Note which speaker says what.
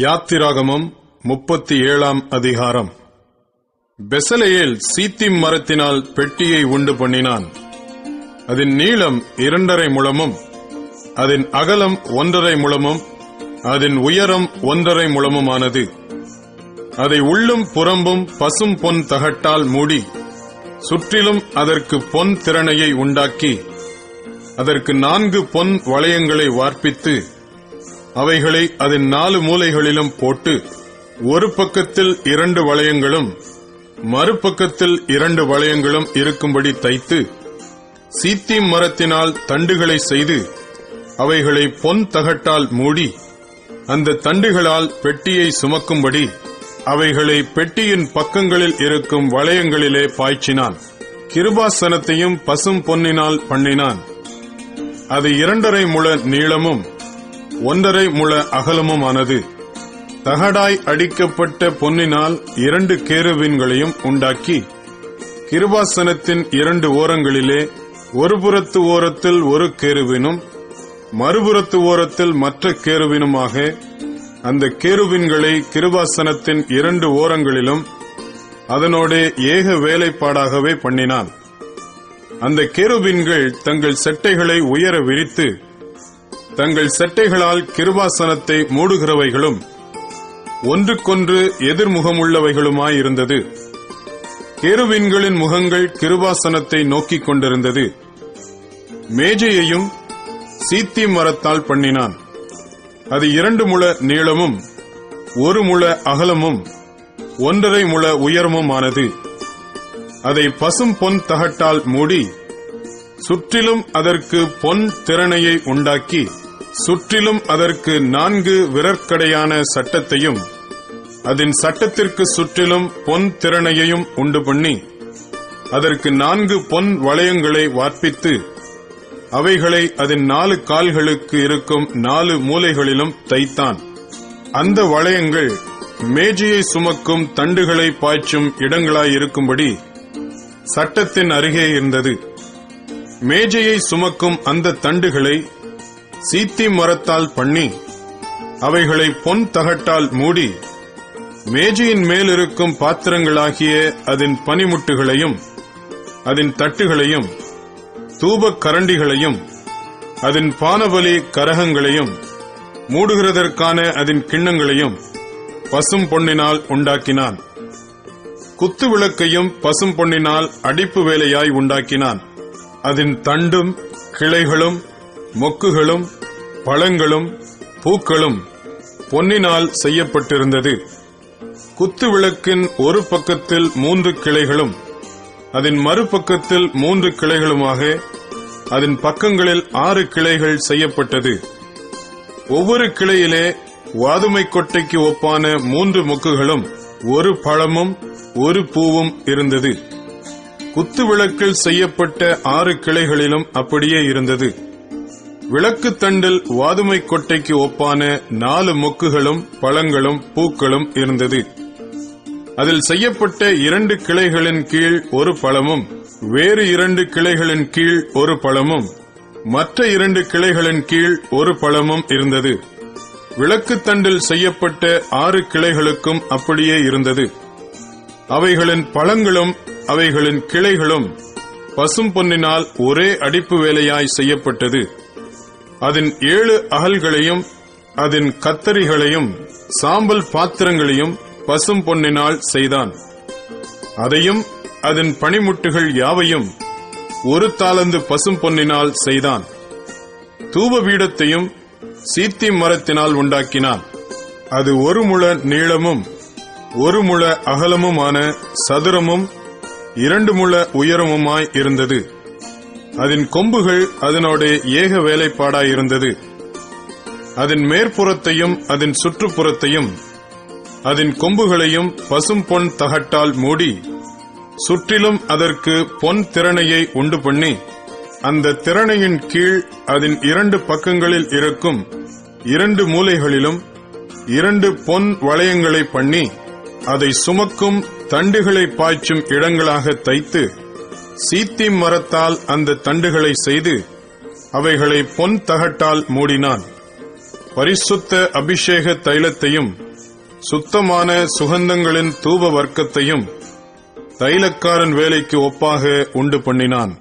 Speaker 1: யாத்திராகமம் முப்பத்தி ஏழாம் அதிகாரம். பெசலையில் சீத்திம் மரத்தினால் பெட்டியை உண்டு பண்ணினான். அதன் நீளம் இரண்டரை முழமும் அதன் அகலம் ஒன்றரை முழமும் அதன் உயரம் ஒன்றரை முழமுமானது. அதை உள்ளும் புறம்பும் பசும் பொன் தகட்டால் மூடி சுற்றிலும் அதற்கு பொன் திறனையை உண்டாக்கி அதற்கு நான்கு பொன் வளையங்களை வார்ப்பித்து அவைகளை அதன் நாலு மூலைகளிலும் போட்டு ஒரு பக்கத்தில் இரண்டு வளையங்களும் மறுபக்கத்தில் இரண்டு வளையங்களும் இருக்கும்படி தைத்து சீத்தி மரத்தினால் தண்டுகளை செய்து அவைகளை பொன் தகட்டால் மூடி அந்த தண்டுகளால் பெட்டியை சுமக்கும்படி அவைகளை பெட்டியின் பக்கங்களில் இருக்கும் வளையங்களிலே பாய்ச்சினான். கிருபாசனத்தையும் பசும் பொன்னினால் பண்ணினான். அது இரண்டரை முழ நீளமும் ஒன்றரை முழ அகலமுமானது. தகடாய் அடிக்கப்பட்ட பொன்னினால் இரண்டு கேருவின்களையும் உண்டாக்கி கிருபாசனத்தின் இரண்டு ஓரங்களிலே ஒரு புறத்து ஓரத்தில் ஒரு கேருவினும் மறுபுறத்து ஓரத்தில் மற்ற கேருவினுமாக அந்த கேருவின்களை கிருபாசனத்தின் இரண்டு ஓரங்களிலும் அதனோடே ஏக வேலைப்பாடாகவே பண்ணினான். அந்த கேருவின்கள் தங்கள் செட்டைகளை உயர விரித்து தங்கள் செட்டைகளால் கிருபாசனத்தை மூடுகிறவைகளும் ஒன்றுக்கொன்று எதிர்முகமுள்ளவைகளுமாயிருந்தது. கேருவின்களின் முகங்கள் கிருபாசனத்தை நோக்கிக் கொண்டிருந்தது. மேஜையையும் சீத்தி மரத்தால் பண்ணினான். அது இரண்டு முழ நீளமும் ஒரு முழ அகலமும் ஒன்றரை முழ உயரமுமானது. அதை பசும் பொன் தகட்டால் மூடி சுற்றிலும் அதற்கு பொன் திறனையை உண்டாக்கி சுற்றிலும் அதற்கு நான்கு விரற்கடையான சட்டத்தையும் அதன் சட்டத்திற்கு சுற்றிலும் பொன் திறனையையும் உண்டு பண்ணி அதற்கு நான்கு பொன் வளையங்களை வார்ப்பித்து அவைகளை அதன் நாலு கால்களுக்கு இருக்கும் நாலு மூலைகளிலும் தைத்தான். அந்த வளையங்கள் மேஜையை சுமக்கும் தண்டுகளை பாய்ச்சும் இடங்களாயிருக்கும்படி சட்டத்தின் அருகே இருந்தது. மேஜையை சுமக்கும் அந்த தண்டுகளை சீத்தி மரத்தால் பண்ணி அவைகளை பொன் தகட்டால் மூடி மேஜையின் மேலிருக்கும் பாத்திரங்களாகிய அதன் பனிமுட்டுகளையும் அதன் தட்டுகளையும் தூபக் கரண்டிகளையும் அதன் பானபலி கரகங்களையும் மூடுகிறதற்கான அதன் கிண்ணங்களையும் பசும் பொன்னினால் உண்டாக்கினான். குத்து விளக்கையும் பசும் பொன்னினால் அடிப்பு வேலையாய் உண்டாக்கினான். அதன் தண்டும் கிளைகளும் மொக்குகளும் பழங்களும் பூக்களும் பொன்னினால் செய்யப்பட்டிருந்தது. குத்து விளக்கின் ஒரு பக்கத்தில் மூன்று கிளைகளும் அதன் மறுபக்கத்தில் மூன்று கிளைகளுமாக அதன் பக்கங்களில் ஆறு கிளைகள் செய்யப்பட்டது. ஒவ்வொரு கிளையிலே வாதுமை கொட்டைக்கு ஒப்பான மூன்று மொக்குகளும் ஒரு பழமும் ஒரு பூவும் இருந்தது. குத்து விளக்கில் செய்யப்பட்ட ஆறு கிளைகளிலும் அப்படியே இருந்தது. விளக்கு தண்டில் வாதுமை கொட்டைக்கு ஒப்பான நாலு மொக்குகளும் பழங்களும் பூக்களும் இருந்தது. அதில் செய்யப்பட்ட இரண்டு கிளைகளின் கீழ் ஒரு பழமும் வேறு இரண்டு கிளைகளின் கீழ் ஒரு பழமும் மற்ற இரண்டு கிளைகளின் கீழ் ஒரு பழமும் இருந்தது. விளக்குத்தண்டில் செய்யப்பட்ட ஆறு கிளைகளுக்கும் அப்படியே இருந்தது. அவைகளின் பழங்களும் அவைகளின் கிளைகளும் பசும் பொன்னினால் ஒரே அடிப்பு வேலையாய் செய்யப்பட்டது. அதன் ஏழு அகல்களையும் அதன் கத்தரிகளையும் சாம்பல் பாத்திரங்களையும் பசும் பொன்னினால் செய்தான். அதையும் அதன் பனிமுட்டுகள் யாவையும் ஒரு தாளந்து பசும் பொன்னினால் செய்தான். தூப பீடத்தையும் சீத்தி மரத்தினால் உண்டாக்கினான். அது ஒரு முழ நீளமும் ஒரு முழ அகலமுமான சதுரமும் இரண்டு முழ உயரமுமாய் இருந்தது. அதன் கொம்புகள் அதனோட ஏக வேலைப்பாடாயிருந்தது. அதன் மேற்புறத்தையும் அதன் சுற்றுப்புறத்தையும் அதன் கொம்புகளையும் பசும் பொன் தகட்டால் மூடி சுற்றிலும் அதற்கு பொன் திறனையை உண்டு பண்ணி அந்த திறனையின் கீழ் அதன் இரண்டு பக்கங்களில் இருக்கும் இரண்டு மூலைகளிலும் இரண்டு பொன் வளையங்களை பண்ணி அதை சுமக்கும் தண்டுகளை பாய்ச்சும் இடங்களாக தைத்து சீத்தி மரத்தால் அந்த தண்டுகளை செய்து அவைகளை பொன் தகட்டால் மூடினான். பரிசுத்த அபிஷேக தைலத்தையும் சுத்தமான சுகந்தங்களின் தூப வர்க்கத்தையும் தைலக்காரன் வேலைக்கு ஒப்பாக உண்டு பண்ணினான்.